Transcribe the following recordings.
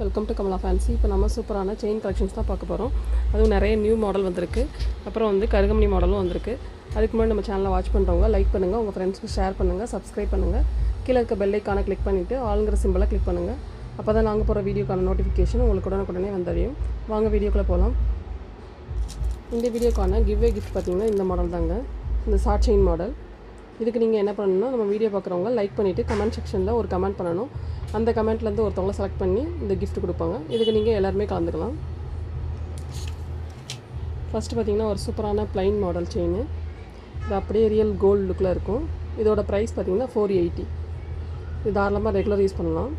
Welcome to Kamala fancy இப்போ நம்ம சூப்பரான செயின் கலெக்ஷன்ஸ் தான் பார்க்க போகிறோம் அதுவும் நிறைய நியூ மாடல் வந்திருக்கு. அப்புறம் வந்து கருகமணி மாடலும் வந்திருக்கு. அதுக்கு முன்னாடி நம்ம சேனலை வாட்ச் பண்ணுறவங்க லைக் பண்ணுங்கள் உங்கள் ஃப்ரெண்ட்ஸ்க்கு ஷேர் பண்ணுங்கள் சப்ஸ்கிரைப் பண்ணுங்கள் கீழே இருக்க பெல்லைக்கான கிளிக் பண்ணிவிட்டு ஆளுங்கிற சிம்பிளை கிளிக் பண்ணுங்கள் அப்போ தான் நாங்கள் போகிற வீடியோக்கான நோட்டிஃபிகேஷன் உங்களுக்கு உடனுக்குடனே வந்தடையும். வாங்க வீடியோக்குள்ளே போகலாம் இந்த வீடியோக்கான கிவ்வே கிஃப்ட் பார்த்திங்கன்னா இந்த மாடல் தாங்க. இந்த ஷார்ட் செயின் மாடல் இதுக்கு நீங்கள் என்ன பண்ணணும்னா நம்ம வீடியோ பார்க்குறவங்க லைக் பண்ணிவிட்டு கமெண்ட் செக்ஷனில் ஒரு கமெண்ட் பண்ணணும். அந்த கமெண்ட்லேருந்து ஒருத்தவங்கள செலக்ட் பண்ணி இந்த கிஃப்ட் கொடுப்பாங்க. இதுக்கு நீங்கள் எல்லாருமே கலந்துக்கலாம். ஃபஸ்ட்டு பார்த்தீங்கன்னா ஒரு சூப்பரான ப்ளைன் மாடல் செயின் இது அப்படியே ரியல் கோல்டு லுக்கில் இருக்கும். இதோட ப்ரைஸ் பார்த்தீங்கன்னா ஃபோர் எயிட்டி இது தாராளமாக ரெகுலர் யூஸ் பண்ணலாம்.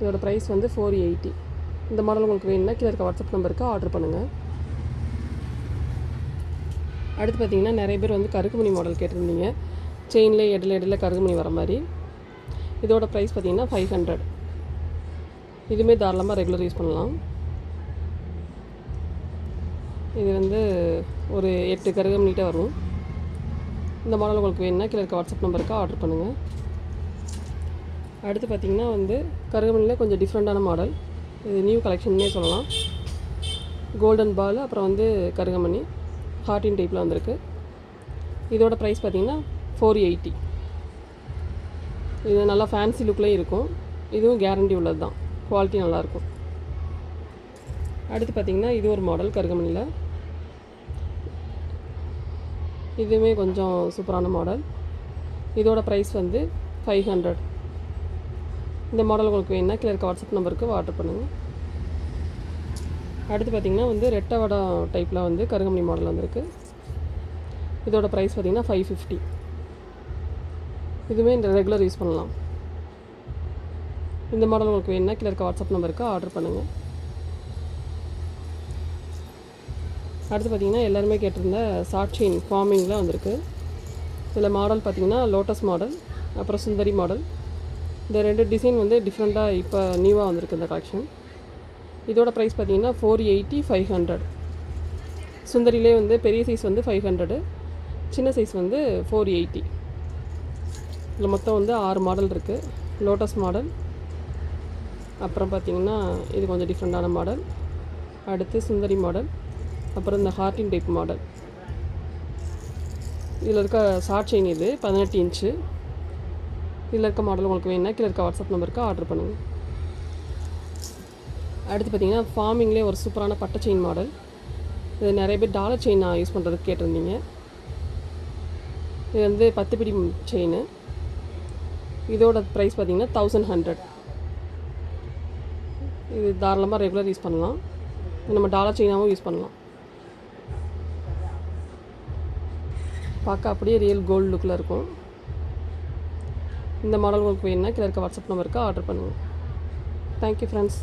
இதோட ப்ரைஸ் வந்து ஃபோர் எயிட்டி இந்த மாடல் உங்களுக்கு வேணும்னா கீழே இருக்க வாட்ஸ்அப் நம்பருக்கு ஆர்டர் பண்ணுங்கள் அடுத்து பார்த்தீங்கன்னா நிறைய பேர் வந்து கருக்குமணி மாடல் கேட்டிருந்தீங்க. செயினில் இடையில இடையில கருகுமணி வர மாதிரி. இதோட ப்ரைஸ் பார்த்தீங்கன்னா ஃபைவ் ஹண்ட்ரட் இதுவுமே தாராளமாக ரெகுலர் யூஸ் பண்ணலாம். இது வந்து ஒரு எட்டு கருகமணிகிட்ட வரும். இந்த மாடல் உங்களுக்கு வேணும்னா கீழே இருக்க வாட்ஸ்அப் நம்பருக்கு ஆர்டர் பண்ணுங்கள் அடுத்து பார்த்தீங்கன்னா வந்து கருகமணியில் கொஞ்சம் டிஃப்ரெண்ட்டான மாடல் இது நியூ கலெக்ஷன்னே சொல்லலாம். கோல்டன் பால் அப்புறம் வந்து கருகமணி ஹார்டின் டைப்பில் வந்திருக்கு. இதோட ப்ரைஸ் பார்த்திங்கன்னா ஃபோர் எயிட்டி இது நல்லா ஃபேன்சி லுக்லேயும் இருக்கும். இதுவும் கேரண்டி உள்ளது தான் குவாலிட்டி நல்லாயிருக்கும். அடுத்து பார்த்திங்கன்னா இது ஒரு மாடல் கருகமணியில் இதுவுமே கொஞ்சம் சூப்பரான மாடல் இதோட ப்ரைஸ் வந்து ஃபைவ் ஹண்ட்ரட் இந்த மாடல் உங்களுக்கு வேணும்னா கீழே இருக்க வாட்ஸ்அப் நம்பருக்கு ஆர்டர் பண்ணுங்கள் அடுத்து பார்த்திங்கன்னா வந்து ரெட்டை வடம் டைப்பில் வந்து கருகமணி மாடல் வந்திருக்கு. இதோட ப்ரைஸ் பார்த்திங்கன்னா ஃபைவ் ஃபிஃப்டி இதுவுமே இந்த ரெகுலர் யூஸ் பண்ணலாம். இந்த மாடல் உங்களுக்கு வேணும்னா கீழே இருக்க வாட்ஸ்அப் நம்பருக்கு ஆர்டர் பண்ணுங்கள் அடுத்து பார்த்திங்கன்னா எல்லாருமே கேட்டிருந்த சாட்சின் செயின் ஃபார்மிங்கில் வந்திருக்கு. இதில் மாடல் பார்த்திங்கன்னா லோட்டஸ் மாடல் அப்புறம் சுந்தரி மாடல் இந்த ரெண்டு டிசைன் வந்து டிஃப்ரெண்ட்டாக இப்போ நியூவாக வந்திருக்கு இந்த கலெக்ஷன் இதோட ப்ரைஸ் பார்த்திங்கன்னா ஃபோர் எயிட்டி ஃபைவ் ஹண்ட்ரட் சுந்தரிலே வந்து பெரிய சைஸ் வந்து ஃபைவ் ஹண்ட்ரடு சின்ன சைஸ் வந்து ஃபோர் எயிட்டி இதில் மொத்தம் வந்து ஆறு மாடல் இருக்குது லோட்டஸ் மாடல் அப்புறம் பார்த்திங்கன்னா இது கொஞ்சம் டிஃப்ரெண்ட்டான மாடல் அடுத்து சுந்தரி மாடல் அப்புறம் இந்த ஹார்டின் டைப் மாடல் இதில் இருக்க ஷார்ட் செயின் இது பதினெட்டு இன்ச்சு இதில் இருக்க மாடல் உங்களுக்கு வேணும்னா கீழே இருக்க வாட்ஸ்அப் நம்பருக்கு ஆர்டர் பண்ணுங்கள் அடுத்து பார்த்தீங்கன்னா ஃபார்மிங்லேயே ஒரு சூப்பரான பட்டை செயின் மாடல் இது நிறைய பேர் டாலர் செயின் நான் யூஸ் பண்ணுறதுக்கு கேட்டிருந்தீங்க. இது வந்து பத்து பிடி செயின் இதோட ப்ரைஸ் பார்த்திங்கன்னா தௌசண்ட் ஹண்ட்ரட் இது தாராளமாக ரெகுலர் யூஸ் பண்ணலாம். இது நம்ம டாலர் செயினாகவும் யூஸ் பண்ணலாம். பார்க்க அப்படியே ரியல் கோல்டு லுக்கில் இருக்கும். இந்த மாடல் உங்களுக்கு வேணும்னா கீழே இருக்க வாட்ஸ்அப் நம்பருக்கு ஆர்டர் பண்ணுங்கள் தேங்க்யூ ஃப்ரெண்ட்ஸ்